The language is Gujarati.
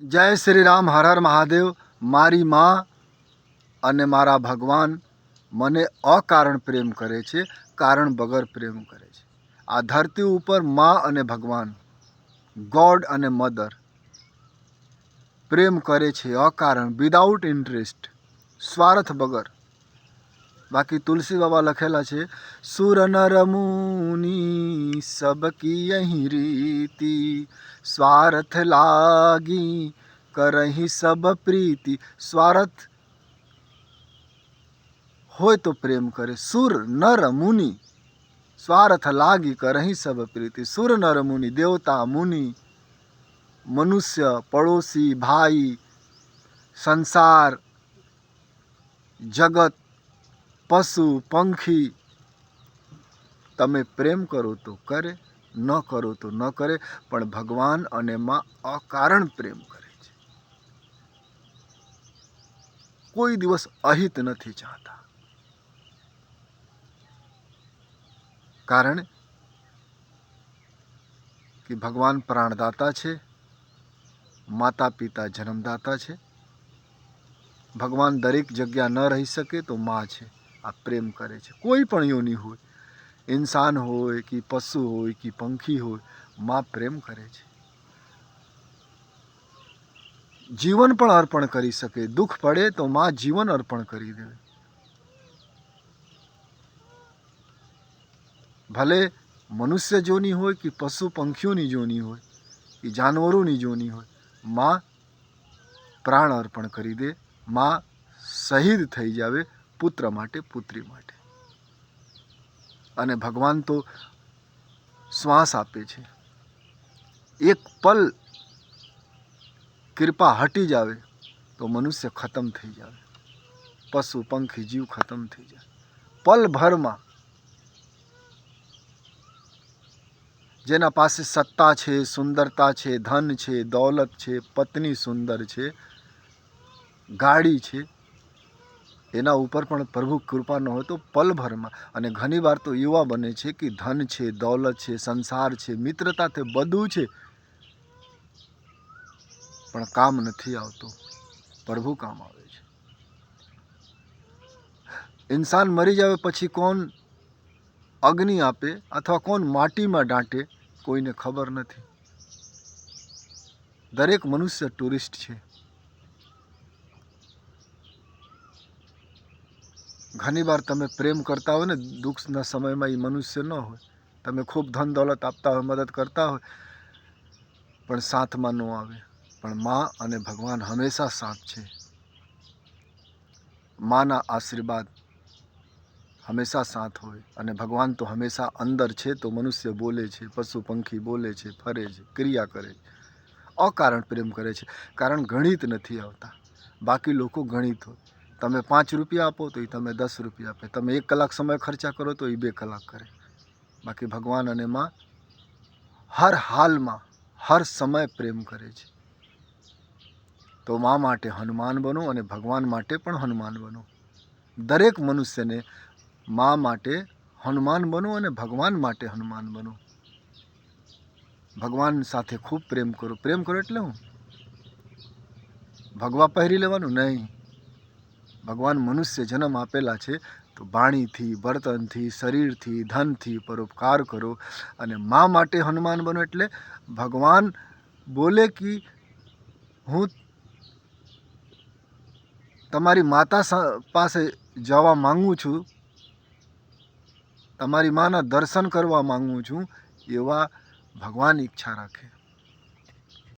જય શ્રી રામ, હર હર મહાદેવ. મારી માં અને મારા ભગવાન મને અકારણ પ્રેમ કરે છે, કારણ વગર પ્રેમ કરે છે. આ ધરતી ઉપરમાં અને ભગવાન, ગોડ અને મધર પ્રેમ કરે છે, અકારણ વિદાઉટ ઇન્ટરેસ્ટ સ્વાર્થ વગર બાકી તુલસી બાબા લખેલા છે, સુર નર મુની સબકી અહીં રીતિ, સ્વાર્થ લાગી કરહી સબ પ્રીતિ. સ્વાર્થ હોય તો પ્રેમ કરે. સુર નર મુનિ, સ્વાર્થ લાગી કરહી સબ પ્રીતિ. સુર નર મુનિ, દેવતા મુનિ, મનુષ્ય પડોશી ભાઈ, સંસાર, જગત પશુ, પંખી, તમે પ્રેમ કરો તો કરે, ન કરો તો ન કરે, પણ ભગવાન અને માં અકારણ પ્રેમ કરે છે. કોઈ દિવસ અહિત નથી ચાહતા. કારણ કે ભગવાન પ્રાણદાતા છે માતા પિતા જન્મદાતા છે. ભગવાન દરેક જગ્યા ન રહી શકે તો માં છે. આ પ્રેમ કરે છે. કોઈ પણ યોની હોય, ઇન્સાન હોય કે પશુ હોય કે પંખી હોય, માં પ્રેમ કરે છે. જીવન પણ અર્પણ કરી શકે. દુઃખ પડે તો માં જીવન અર્પણ કરી દે ભલે મનુષ્ય જોની હોય કે પશુ પંખીઓની જોની હોય, કે જાનવરોની જોની હોય, માં પ્રાણ અર્પણ કરી દે. માં શહીદ થઈ જાવે. પુત્ર માટે, પુત્રી માટે. અને ભગવાન તો શ્વાસ આપે છે. એક પલ કૃપા હટી જાવે તો મનુષ્ય ખતમ થઈ જાવે. પશુ, પંખી, જીવ ખતમ થઈ જાય. પલ ભરમાં જેના પાસે સત્તા છે, સુંદરતા છે, ધન છે, દોલત છે, પત્ની સુંદર છે, ગાડી છે એના ઉપર પણ પ્રભુ કૃપા ન હોય તો પલભરમાં. અને ઘણી વાર તો એવા બને છે કે ધન છે, દોલત છે, સંસાર છે, મિત્રતા તે બધું છે. પણ કામ નથી આવતું. પ્રભુ કામ આવે છે. ઇન્સાન મરી જાય પછી કોણ અગ્નિ આપે અથવા કોણ માટીમાં દાંટે કોઈને ખબર નથી. દરેક મનુષ્ય ટુરિસ્ટ છે. ઘણીવાર તમે પ્રેમ કરતા હોય ને, દુઃખના સમયમાં એ મનુષ્ય ન હોય. તમે ખૂબ ધન દોલત આપતા હોય, મદદ કરતા હોય, પણ સાથમાં ન આવે. પણ મા અને ભગવાન હંમેશા સાથ છે. માના આશીર્વાદ હંમેશા સાથ હોય અને ભગવાન તો હંમેશા અંદર છે તો મનુષ્ય બોલે છે, પશુ પંખી બોલે છે, ફરે છે, ક્રિયા કરે છે. અકારણ પ્રેમ કરે છે. કારણ ગણિત નથી આવતા. બાકી લોકો ગણિત હોય. તમે પાંચ રૂપિયા આપો તો એ તમે દસ રૂપિયા આપે. તમે એક કલાક સમય ખર્ચા કરો તો એ બે કલાક કરે. બાકી ભગવાન અને માં હર હાલમાં, હર સમય પ્રેમ કરે છે. તો મા માટે હનુમાન બનો અને ભગવાન માટે પણ હનુમાન બનો. દરેક મનુષ્યને મા માટે હનુમાન બનો અને ભગવાન માટે હનુમાન બનો. ભગવાન સાથે ખૂબ પ્રેમ કરો. પ્રેમ કરો એટલે હું? ભગવા પહેરી લેવાનું? નહીં. ભગવાન મનુષ્ય જન્મ આપેલા છે, તો વાણીથી બળતનથી શરીરથી, ધનથી પરોપકાર કરો અને મા માટે હનુમાન બનો એટલે ભગવાન બોલે કે હું તમારી માતા પાસે જવા માગું છું, તમારી માના દર્શન કરવા માગું છું, એવા ભગવાન ઈચ્છા રાખે.